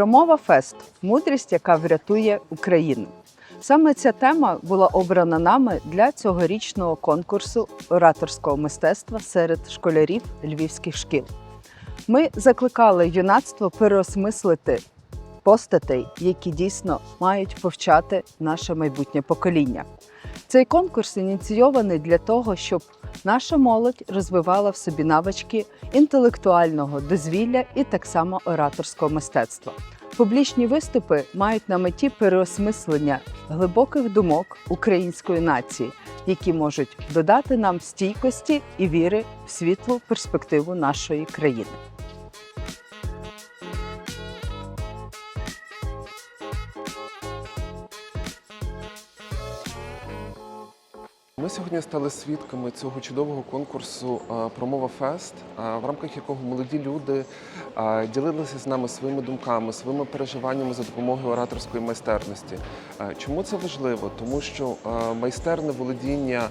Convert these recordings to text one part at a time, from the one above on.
Промова Фест мудрість, яка врятує Україну. Саме ця тема була обрана нами для цьогорічного конкурсу ораторського мистецтва серед школярів львівських шкіл. Ми закликали юнацтво переосмислити постатей, які дійсно мають повчати наше майбутнє покоління. Цей конкурс ініційований для того, щоб наша молодь розвивала в собі навички інтелектуального дозвілля і так само ораторського мистецтва. Публічні виступи мають на меті переосмислення глибоких думок української нації, які можуть додати нам стійкості і віри в світлу перспективу нашої країни. Ми сьогодні стали свідками цього чудового конкурсу Промова Фест, в рамках якого молоді люди ділилися з нами своїми думками, своїми переживаннями за допомогою ораторської майстерності. Чому це важливо? Тому що майстерне володіння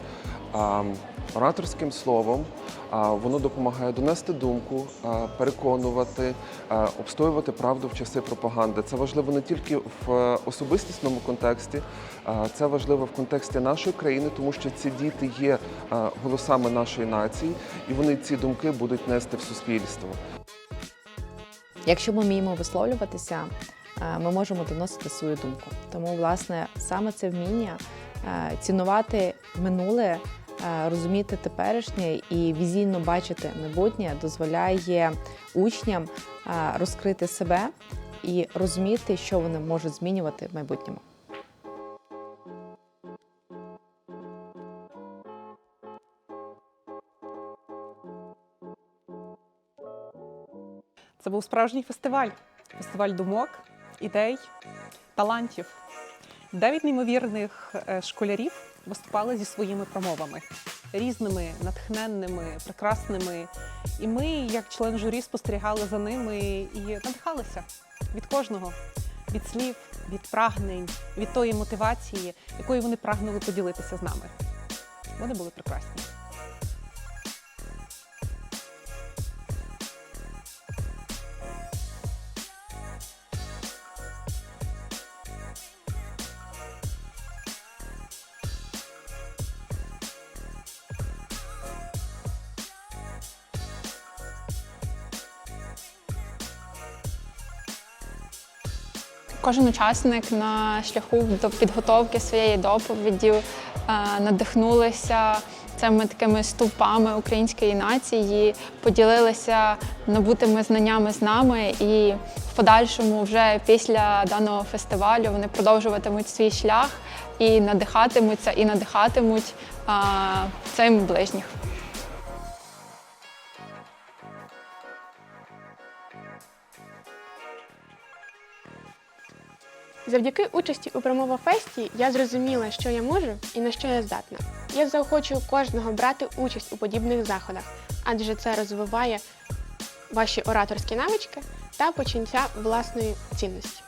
ораторським словом воно допомагає донести думку, переконувати, обстоювати правду в часи пропаганди. Це важливо не тільки в е, особистісному контексті, це важливо в контексті нашої країни, тому що ці діти є голосами нашої нації, і вони ці думки будуть нести в суспільство. Якщо ми вміємо висловлюватися, е, ми можемо доносити свою думку. Тому, власне, саме це вміння е, цінувати минуле, розуміти теперішнє і візійно бачити майбутнє дозволяє учням е, розкрити себе і розуміти, що вони можуть змінювати в майбутньому. Це був справжній фестиваль. Фестиваль думок, ідей, талантів. Дев'ять неймовірних е, школярів виступали зі своїми промовами різними, натхненними, прекрасними. І ми, як член журі, спостерігали за ними і надихалися від кожного, від слів, від прагнень, від тої мотивації, якою вони прагнули поділитися з нами. Вони були прекрасні. Кожен учасник на шляху до підготовки своєї доповіді е, надихнулися цими такими стовпами української нації, поділилися набутими знаннями з нами, і в подальшому, вже після даного фестивалю, вони продовжуватимуть свій шлях і надихатимуться, і надихатимуть е, цим ближніх. Завдяки участі у промовофесті я зрозуміла, що я можу і на що я здатна. Я заохочую кожного брати участь у подібних заходах, адже це розвиває ваші ораторські навички та почуття власної цінності.